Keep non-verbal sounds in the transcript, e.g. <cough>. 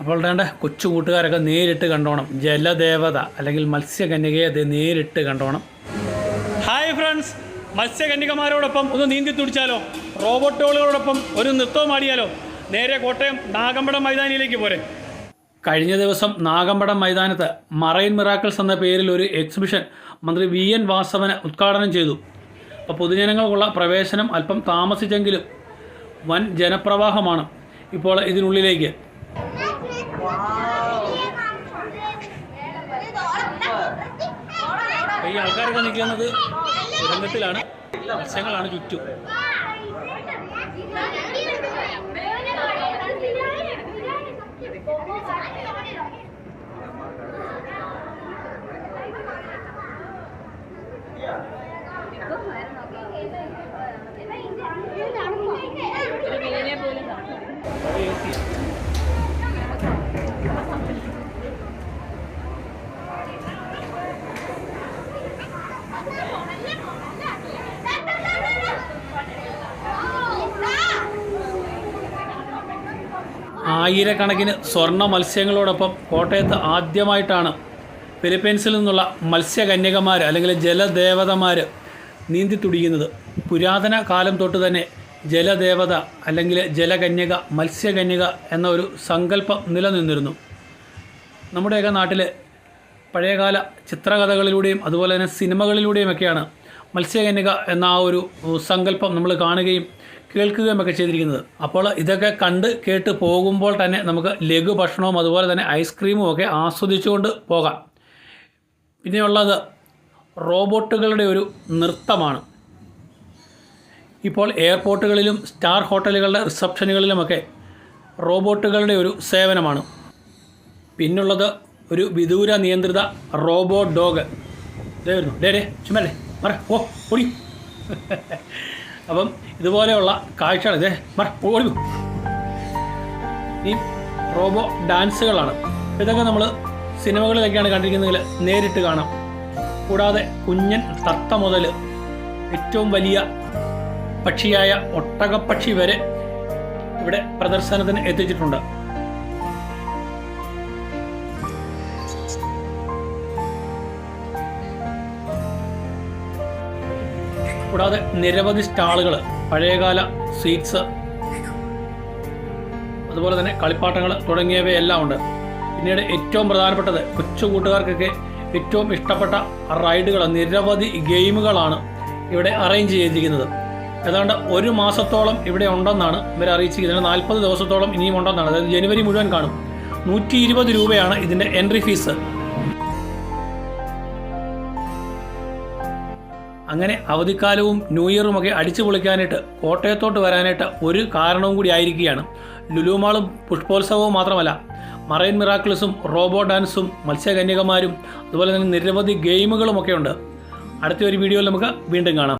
അപ്പോൾ വേണ്ട കൊച്ചു കൂട്ടുകാരൊക്കെ നേരിട്ട് കണ്ടോണം. ജലദേവത അല്ലെങ്കിൽ മത്സ്യകന്യകയെ അത് നേരിട്ട് കണ്ടോണം. ഹായ് ഫ്രണ്ട്സ് മത്സ്യകന്യകമാരോടൊപ്പം ഒന്ന് നീന്തി തുടിച്ചാലോ? റോബോട്ടുകളോടൊപ്പം ഒരു നൃത്തവും ആടിയാലോ? നേരെ കോട്ടയം നാഗമ്പടം മൈതാനിയിലേക്ക് പോരെ. കഴിഞ്ഞ ദിവസം നാഗമ്പടം മൈതാനത്ത് മറൈൻ മിറാക്കിൾസ് എന്ന പേരിൽ ഒരു എക്സിബിഷൻ മന്ത്രി വി എൻ വാസവന് ഉദ്ഘാടനം ചെയ്തു. അപ്പോൾ പൊതുജനങ്ങൾക്കുള്ള പ്രവേശനം അല്പം താമസിച്ചെങ്കിലും വൻ ജനപ്രവാഹമാണ് ഇപ്പോൾ ഇതിനുള്ളിലേക്ക്. ഈ ആൾക്കാരൊക്കെ നിൽക്കുന്നത് ദുരന്തത്തിലാണ്. മത്സ്യങ്ങളാണ് ചുറ്റും. ആയിരക്കണക്കിന് സ്വർണ മത്സ്യങ്ങളോടൊപ്പം കോട്ടയത്ത് ആദ്യമായിട്ടാണ് ഫിലിപ്പീൻസിൽ നിന്നുള്ള മത്സ്യകന്യകമാർ അല്ലെങ്കിൽ ജലദേവതമാർ നീന്തി തുടിയുന്നത്. പുരാതന കാലം തൊട്ട് തന്നെ ജലദേവത അല്ലെങ്കിൽ ജലകന്യക മത്സ്യകന്യക എന്ന ഒരു സങ്കല്പം നിലനിന്നിരുന്നു. നമ്മുടെയൊക്കെ നാട്ടിൽ പഴയകാല ചിത്രകഥകളിലൂടെയും അതുപോലെ തന്നെ സിനിമകളിലൂടെയുമൊക്കെയാണ് മത്സ്യകന്യക എന്ന ആ ഒരു സങ്കല്പം നമ്മൾ കാണുകയും കേൾക്കുകയും ഒക്കെ ചെയ്തിരിക്കുന്നത്. അപ്പോൾ ഇതൊക്കെ കണ്ട് കേട്ട് പോകുമ്പോൾ തന്നെ നമുക്ക് ലഘു ഭക്ഷണവും അതുപോലെ തന്നെ ഐസ്ക്രീമും ഒക്കെ ആസ്വദിച്ചുകൊണ്ട് പോകാം. പിന്നെയുള്ളത് റോബോട്ടുകളുടെ ഒരു നൃത്തമാണ്. ഇപ്പോൾ എയർപോർട്ടുകളിലും സ്റ്റാർ ഹോട്ടലുകളുടെ റിസപ്ഷനുകളിലുമൊക്കെ റോബോട്ടുകളുടെ ഒരു സേവനമാണ്. പിന്നുള്ളത് ഒരു വിദൂര നിയന്ത്രിത റോബോട്ട് ഡോഗ്. ഇതായിരുന്നു ഡേ ഡേ ചുമല്ലേ മറ ഓ ഓടി <laughs> അപ്പം ഇതുപോലെയുള്ള കാഴ്ചകൾ ഇതേ ഓടി. ഈ റോബോ ഡാൻസുകളാണ്. ഇതൊക്കെ നമ്മൾ സിനിമകളിലൊക്കെയാണ് കണ്ടിരിക്കുന്നതിൽ നേരിട്ട് കാണാം. കൂടാതെ കുഞ്ഞൻ തത്ത മുതൽ ഏറ്റവും വലിയ പക്ഷിയായ ഒട്ടകപ്പക്ഷി വരെ ഇവിടെ പ്രദർശനത്തിന് എത്തിച്ചിട്ടുണ്ട്. കൂടാതെ നിരവധി സ്റ്റാളുകൾ പഴയകാല സ്വീറ്റ്സ് അതുപോലെ തന്നെ കളിപ്പാട്ടങ്ങൾ തുടങ്ങിയവയെല്ലാം ഉണ്ട്. പിന്നീട് ഏറ്റവും പ്രധാനപ്പെട്ടത് കൊച്ചു കൂട്ടുകാർക്കൊക്കെ ഏറ്റവും ഇഷ്ടപ്പെട്ട റൈഡുകൾ നിരവധി ഗെയിമുകളാണ് ഇവിടെ അറേഞ്ച് ചെയ്തിരിക്കുന്നത്. ഏതാണ്ട് ഒരു മാസത്തോളം ഇവിടെ ഉണ്ടെന്നാണ് ഇവർ അറിയിച്ചിരിക്കുന്നത്. നാൽപ്പത് ദിവസത്തോളം ഇനിയും ഉണ്ടെന്നാണ്. അതായത് ജനുവരി മുഴുവൻ കാണും. നൂറ്റി ഇരുപത് രൂപയാണ് ഇതിന്റെ എൻട്രി ഫീസ്. അങ്ങനെ അവധിക്കാലവും ന്യൂ ഇയറും ഒക്കെ അടിച്ചു പൊളിക്കാനായിട്ട് കോട്ടയത്തോട്ട് വരാനായിട്ട് ഒരു കാരണവും കൂടി ആയിരിക്കുകയാണ്. ലുലുമാളും പുഷ്പോത്സവവും മാത്രമല്ല മറൈൻ മിറാക്കിൾസും റോബോ ഡാൻസും മത്സ്യകന്യകമാരും അതുപോലെ തന്നെ നിരവധി ഗെയിമുകളുമൊക്കെ ഉണ്ട്. അടുത്ത ഒരു വീഡിയോയിൽ നമുക്ക് വീണ്ടും കാണാം.